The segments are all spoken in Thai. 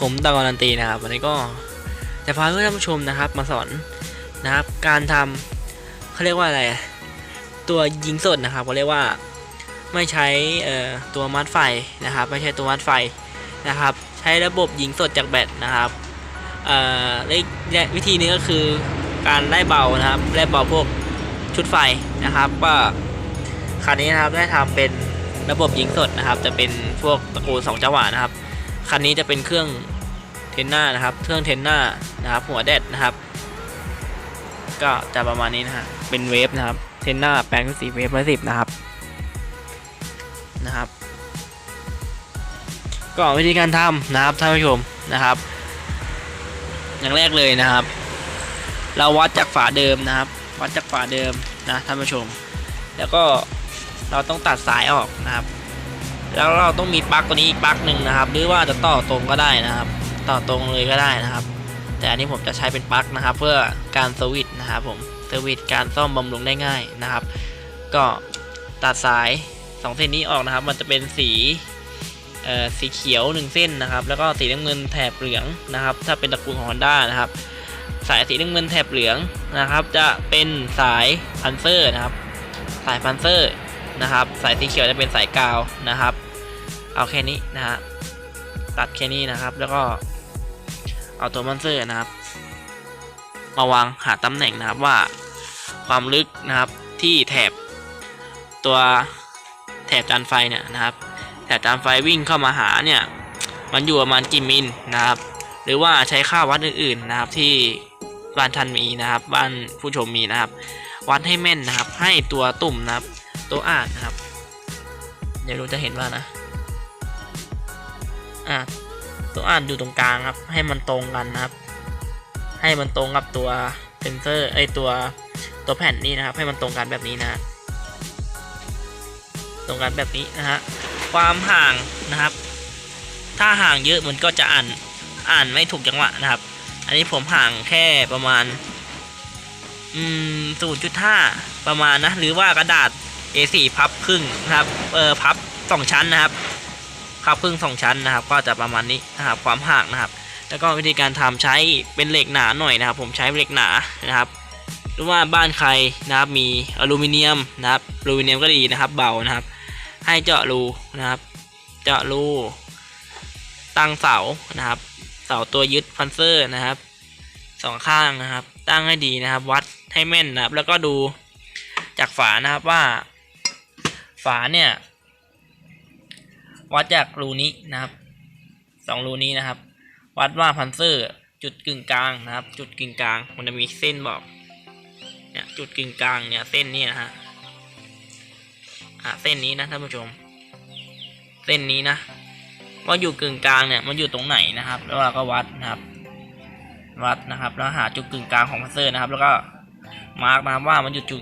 ผมตาการันตีนะครับ วันนี้ก็จะพาเพื่อนผู้ชมนะครับ มาสอนนะครับ การทำเขาเรียกว่าอะไร ตัวยิงสดนะครับเขาเรียกว่าไม่ใช่ตัวมัดไฟนะครับ ไม่ใช่ตัวมัดไฟนะครับ ใช้ระบบยิงสดจากแบตนะครับและวิธีนี้ก็คือการไล่เบานะครับไล่เบาพวกชุดไฟนะครับว่าคันนี้นะครับได้ทำเป็นระบบยิงสดนะครับ จะเป็นพวกตระกูลสองจังหวะนะครับ คันนี้จะเป็นเครื่องเทนนานะครับ เครื่องเทนนานะครับหัวแดดนะครับ ก็จะประมาณนี้นะฮะ เป็นเวฟนะครับ เทนนาแปลงเป็นสีเวฟร้อยสิบนะครับ นะครับ ก็วิธีการทำนะครับท่านผู้ชมนะครับ อย่างแรกเลยนะครับ เราวัดจากฝาเดิมนะครับ วัดจากฝาเดิมนะท่านผู้ชม แล้วก็เราต้องตัดสายออกนะครับ แล้วเราต้องมีปลั๊กตัวนี้อีกปลั๊กหนึ่งนะครับ หรือว่าจะต่อตรงก็ได้นะครับ ต่อตรงเลยก็ได้นะครับ แต่อันนี้ผมจะใช้เป็นปลั๊กนะครับ เพื่อการสวิตช์นะครับผมสวิตช์การซ่อมบำรุงได้ง่ายนะครับ ก็ตัดสายสองเส้นนี้ออกนะครับ มันจะเป็นสีเอ่อสีเขียวหนึ่งเส้นนะครับ แล้วก็สีน้ำเงินแถบเหลืองนะครับ ถ้าเป็นตระกูลของ Honda นะครับ สายสีน้ำเงินแถบเหลืองนะครับ จะเป็นสายพันเซอร์นะครับ สายพันเซอร์นะครับ สายสีเขียวจะเป็นสายกาวนะครับ เอาแค่นี้นะฮะตัดแค่นี้นะครับ แล้วก็เอาตัวมันเซอร์นะครับ มาวางหาตำแหน่งนะครับว่าความลึกนะครับที่แถบตัวแถบจานไฟเนี่ยนะครับ แถบจานไฟวิ่งเข้ามาหาเนี่ย มันอยู่ประมาณกี่มิลนะครับ หรือว่าใช้ค่าวัดอื่นๆนะครับที่บ้านท่านมีนะครับ บ้านผู้ชมมีนะครับ วัดให้แม่นนะครับ ให้ตัวตุ่มนะครับ ตัวอ่านนะครับ เดี๋ยวเราจะเห็นว่านะ อะตัวอ่านอยู่ตรงกลางครับ ให้มันตรงกันนะครับ ให้มันตรงกับตัวเซนเซอร์ไอตัวตัวแผ่นนี้นะครับ ให้มันตรงกันแบบนี้นะตรงกันแบบนี้นะฮะความห่างนะครับ ถ้าห่างเยอะมันก็จะอ่านอ่านไม่ถูกจังหวะนะครับ อันนี้ผมห่างแค่ประมาณอืมศูนย์จุดห้าประมาณนะ หรือว่ากระดาษ A4 พับครึ่งนะครับ เออพับสองชั้นนะครับ พับครึ่งสองชั้นนะครับ ก็จะประมาณนี้นะครับความห่างนะครับ แล้วก็วิธีการทำใช้เป็นเหล็กหนาหน่อยนะครับ ผมใช้เหล็กหนานะครับหรือว่าบ้านใครนะครับมีอลูมิเนียมนะครับอลูมิเนียมก็ดีนะครับ เบานะครับ ให้เจาะรูนะครับ เจาะรูตั้งเสานะครับ เสาตัวยึดพันเซอร์นะครับสองข้างนะครับ ตั้งให้ดีนะครับ วัดให้แม่นนะครับ แล้วก็ดูจากฝานะครับว่า ฝาเนี่ย วัดจากรูนี้นะครับสองรูนี้นะครับ วัดว่าพันเซอร์จุดกึ่งกลางนะครับ จุดกึ่งกลาง มันจะมีเส้นบอกเนี่ยจุดกึ่งกลางเนี่ยเส้นนี้นะฮะอะเส้นนี้นะท่านผู้ชม เส้นนี้นะว่าอยู่กึ่งกลางเนี่ยมันอยู่ตรงไหนนะครับ แล้วเราก็วัดนะครับ วัดนะครับ แล้วหาจุดกึ่งกลางของพันเซอร์นะครับ แล้วก็มาร์กนะครับว่ามันอยู่จุด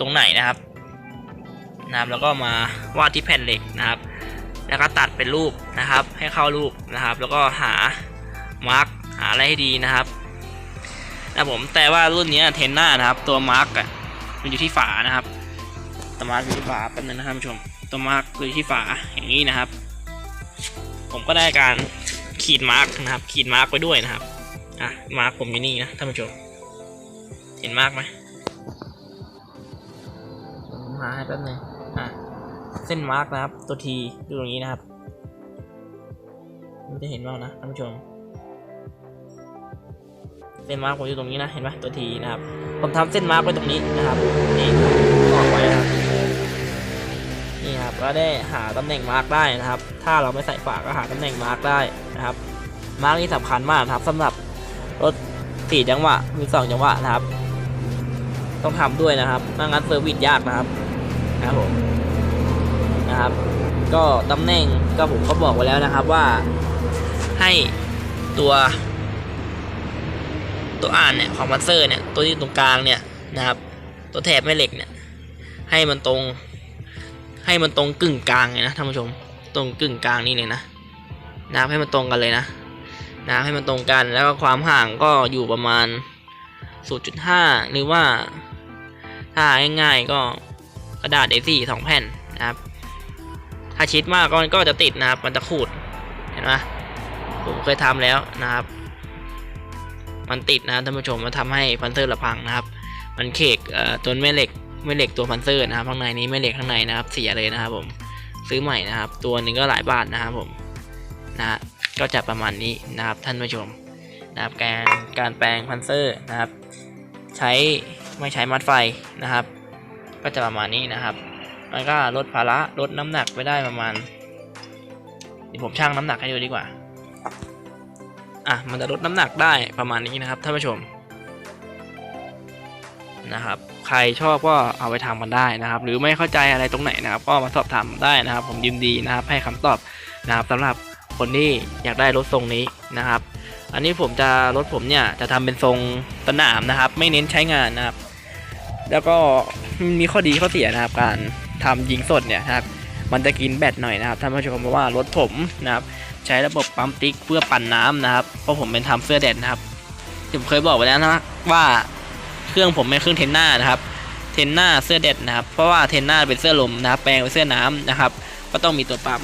ตรงไหนนะครับนะครับแล้วก็มาวาดที่แผ่นเหล็กนะครับ แล้วก็ตัดเป็นรูปนะครับ ให้เข้ารูปนะครับ แล้วก็หามาร์กหาอะไรให้ดีนะครับนะผมแต่ว่ารุ่นนี้เทนหน้านะครับ ตัวมาร์กอะมันอยู่ที่ฝานะครับตัวมาร์กอยู่ที่ฝาแป๊บนึงนะครับท่านผู้ชมตัวมาร์กอยู่ที่ฝาอย่างนี้นะครับ ผมก็ได้การขีดมาร์กนะครับ ขีดมาร์กไว้ด้วยนะครับอะมาร์กผมอยู่นี่นะท่านผู้ชมเห็นมาร์กไหมมหาให้แป๊บนึงอะ เส้นมาร์กนะครับ ตัวทีอยู่ตรงนี้นะครับมันจะเห็นว่านะท่านผู้ชมเส้นมาร์กผมอยู่ตรงนี้นะเห็นไหมตัวทีนะครับ ผมทำเส้นมาร์กไว้ตรงนี้นะครับนี่ออกไว้นะครับนี่ครับก็ได้หาตำแหน่งมาร์กได้นะครับ ถ้าเราไม่ใส่ฝาก็หาตำแหน่งมาร์กได้นะครับมาร์กนี่สำคัญมากครับสำหรับรถสี่จังหวะมีสองจังหวะนะครับ ต้องทำด้วยนะครับไม่งั้นเซอร์วิสยากนะครับนะครับผม นะครับ ก็ตำแหน่งก็ผมก็บอกไว้แล้วนะครับว่าให้ตัวตัวอ่านเนี่ยของมันเซอร์เนี่ยตัวที่ตรงกลางเนี่ยนะครับ ตัวแถบแม่เหล็กเนี่ยให้มันตรง ให้มันตรงกึ่งกลางเลยนะท่านผู้ชมตรงกึ่งกลางนี่เลยนะนะครับให้มันตรงกันเลยนะนะครับให้มันตรงกันแล้วก็ความห่างก็อยู่ประมาณ 0.5 หรือว่าถ้าง่ายๆก็กระดาษ A4 สองแผ่นนะครับ ถ้าชิดมากก็มันก็จะติดนะครับ มันจะขูด เห็นไหมผมเคยทำแล้วนะครับ มันติดนะท่านผู้ชม มันทำให้พันเซอร์ระพังนะครับ มันเคกตัวแม่เหล็กแม่เหล็กตัวพันเซอร์นะครับ ข้างในนี้แม่เหล็กข้างในนะครับ เสียเลยนะครับผม ซื้อใหม่นะครับ ตัวหนึ่งก็หลายบาทนะครับผม นะฮะก็จะประมาณนี้นะครับท่านผู้ชมนะครับ การการแปลงพันเซอร์นะครับ ใช้ไม่ใช้มัดไฟนะครับ ก็จะประมาณนี้นะครับ มันก็ลดภาระลดน้ำหนักไปได้ประมาณเดี๋ยวผมชั่งน้ำหนักให้ดูดีกว่า อะ มันจะลดน้ำหนักได้ประมาณนี้นะครับท่านผู้ชม นะครับ ใครชอบก็เอาไปทำกันได้นะครับ หรือไม่เข้าใจอะไรตรงไหนนะครับ ก็มาสอบถามได้นะครับ ผมยินดีนะครับ ให้คำตอบนะครับสำหรับคนที่อยากได้รถทรงนี้นะครับ อันนี้ผมจะรถผมเนี่ยจะทำเป็นทรงสนามนะครับ ไม่เน้นใช้งานนะครับ แล้วก็มีข้อดีข้อเสียนะครับการ ทำยิงสดเนี่ยนะครับมันจะกินแบตหน่อยนะครับท่านผู้ชมเพราะว่ารถผมนะครับใช้ระบบปั๊มติ๊กเพื่อปั่นน้ำนะครับเพราะผมเป็นทำเสื้อแดดนะครับผมเคยบอกไปแล้วนะว่าเครื่องผมเป็นเครื่องเทนน่านะครับเทนน่าเสื้อแดดนะครับเพราะว่าเทนน่าเป็นเสื้อลมนะครับแปลงเป็นเสื้อน้ำนะครับ ก็ต้องมีตัวปั๊ม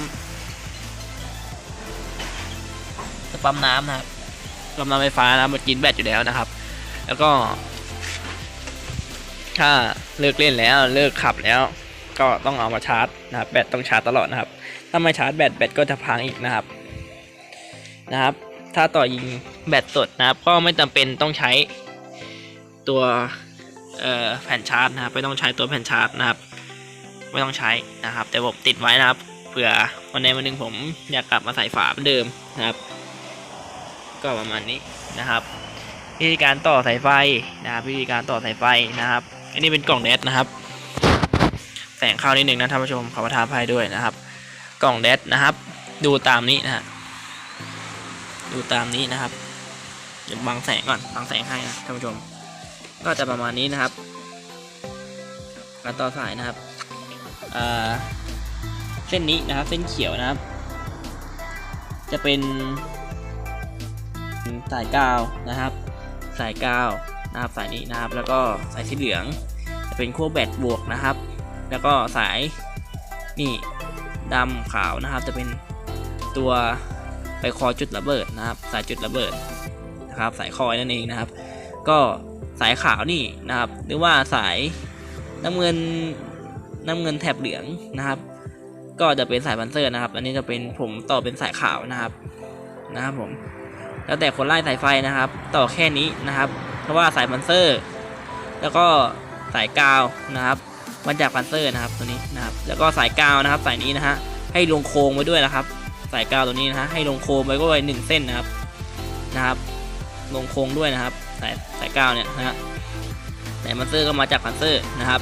ตัวปั๊มน้ำนะครับปั๊มน้ำไฟฟ้านะมันกินแบตอยู่แล้วนะครับ แล้วก็ ถ้าเลิกเล่นแล้วเลิกขับแล้ว ก็ต้องเอามาชาร์จนะครับแบตต้องชาร์จตลอดนะครับ ถ้าไม่ชาร์จแบตแบตก็จะพังอีกนะครับนะครับ ถ้าต่อยิงแบตสดนะครับ ก็ไม่จำเป็นต้องใช้ตัวแผ่นชาร์จนะครับไม่ต้องใช้ตัวแผ่นชาร์จนะครับ ไม่ต้องใช้นะครับ แต่ผมติดไว้นะครับเผื่อวันใดวันหนึ่งผมอยากกลับมาใส่ฝาเหมือนเดิมนะครับ ก็ประมาณนี้นะครับวิธีการต่อสายไฟนะครับวิธีการต่อสายไฟนะครับ อันนี้เป็นกล่องแดดนะครับ งเข้านิดหนึ่งนะท่านผู้ชมขอประทานภัยด้วยนะครับ กล่องแดดนะครับ ดูตามนี้นะฮะดูตามนี้นะครับเดี๋ยวบังแสงก่อนบังแสงให้นะท่านผู้ชม ก็จะประมาณนี้นะครับการต่อสายนะครับเส้นนี้นะครับ เส้นเขียวนะครับ จะเป็นสายกาวนะครับ สายกาวนะครับสายนี้นะครับ แล้วก็สายสีเหลือง จะเป็นขั้วแบตบวกนะครับ แล้วก็สายนี่ดำขาวนะครับ จะเป็นตัวไปคอจุดระเบิดนะครับ สายจุดระเบิดนะครับ สายคอยนั่นเองนะครับ ก็สายขาวนี่นะครับ หรือว่าสายน้ำเงินน้ำเงินแถบเหลืองนะครับ ก็จะเป็นสายพันเซอร์นะครับ อันนี้จะเป็นผมต่อเป็นสายขาวนะครับนะครับผมแล้วแต่คนไล่สายไฟนะครับ ต่อแค่นี้นะครับ เพราะว่าสายพันเซอร์ แล้วก็สายกาวนะครับ มาจากพันเซอร์นะครับตัวนี้นะครับแล้วก็สายกาวนะครับสายนี้นะฮะให้ลงโค้งไว้ด้วยนะครับ สายกาวตัวนี้นะฮะให้ลงโค้งไว้ก็ไว้หนึ่งเส้นนะครับนะครับ ลงโค้งด้วยนะครับ สายสายกาวเนี่ยนะฮะสายพันเซอร์ก็มาจากพันเซอร์นะครับ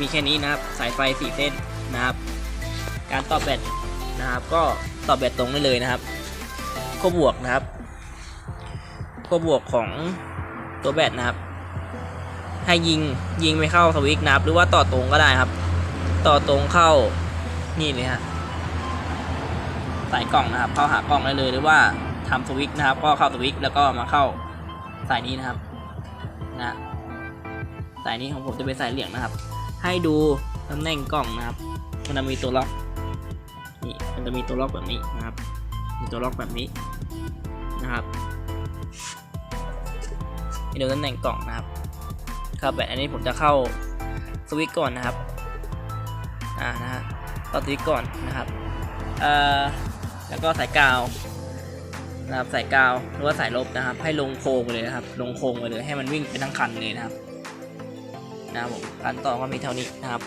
มีแค่นี้นะครับสายไฟสี่เส้นนะครับ การต่อแบตนะครับ ก็ต่อแบตตรงได้เลยนะครับขั้วบวกนะครับขั้วบวกของตัวแบตนะครับ ให้ยิงยิงไม่เข้าสวิตช์นะครับ หรือว่าต่อตรงก็ได้ครับ ต่อตรงเข้านี่เลยฮะสายกล่องนะครับ เข้าหากล่องได้เลยหรือว่าทำสวิตช์นะครับ ก็เข้าสวิตช์แล้วก็มาเข้าสายนี้นะครับนะสายนี้ของผมจะเป็นสายเหลืองนะครับ ให้ดูตำแหน่งกล่องนะครับ มันจะมีตัวล็อกนี่มันจะมีตัวล็อกแบบนี้นะครับ มีตัวล็อกแบบนี้นะครับให้ดูตำแหน่งกล่องนะครับ ครับแบบอันนี้ผมจะเข้าสวิตก่อนนะครับอ่านะฮะเข้าสวิตก่อนนะครับเอ่อแล้วก็สายกาวนะครับสายกาวหรือว่าสายลบนะครับ ให้ลงโค้งเลยนะครับ ลงโค้งไปเลยให้มันวิ่งไปทั้งคันเลยนะครับนะครับผมการต่อก็มีเท่านี้นะครับ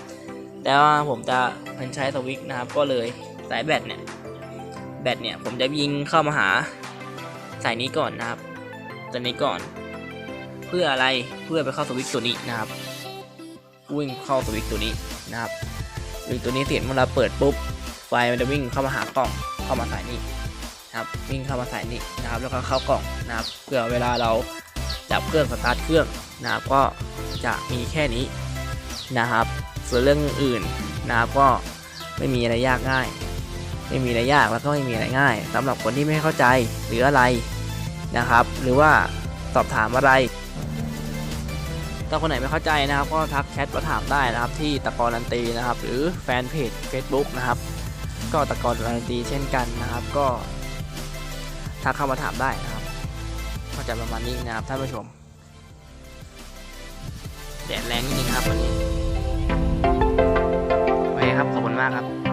แต่ว่าผมจะเป็นใช้สวิตนะครับ ก็เลยสายแบตเนี่ยแบตเนี่ยผมจะยิงเข้ามาหาสายนี้ก่อนนะครับตัวนี้ก่อน เพื่ออะไรเพื่อไปเข้าสวิตตัวนี้นะครับวิ่งเข้าสวิตตัวนี้นะครับวิ่งตัวนี้เสร็จเมื่อเราเปิดปุ๊บไฟมันจะวิ่งเข้ามาหากล่องเข้ามาสายนี้นะครับวิ่งเข้ามาสายนี้นะครับ แล้วก็เข้ากล่องนะครับเพื่อเวลาเราจับเครื่องสตาร์ทเครื่องนะครับก็จะมีแค่นี้นะครับ ส่วนเรื่องอื่นนะครับก็ไม่มีอะไรยากง่าย ไม่มีอะไรยากแล้วก็ไม่มีอะไรง่ายสำหรับคนที่ไม่เข้าใจหรืออะไรนะครับ หรือว่าสอบถามอะไร ถ้าคนไหนไม่เข้าใจนะครับ ก็ทักแชทมาถามได้นะครับ ที่ตะกรันตีนะครับ หรือแฟนเพจ Facebook นะครับ ก็ตะกรันตีเช่นกันนะครับ ก็ทักเข้ามาถามได้นะครับก็จะประมาณนี้นะครับท่านผู้ชมแดดแรงจริดนึงครับวันนี้ไปครับขอบคุณมากครับ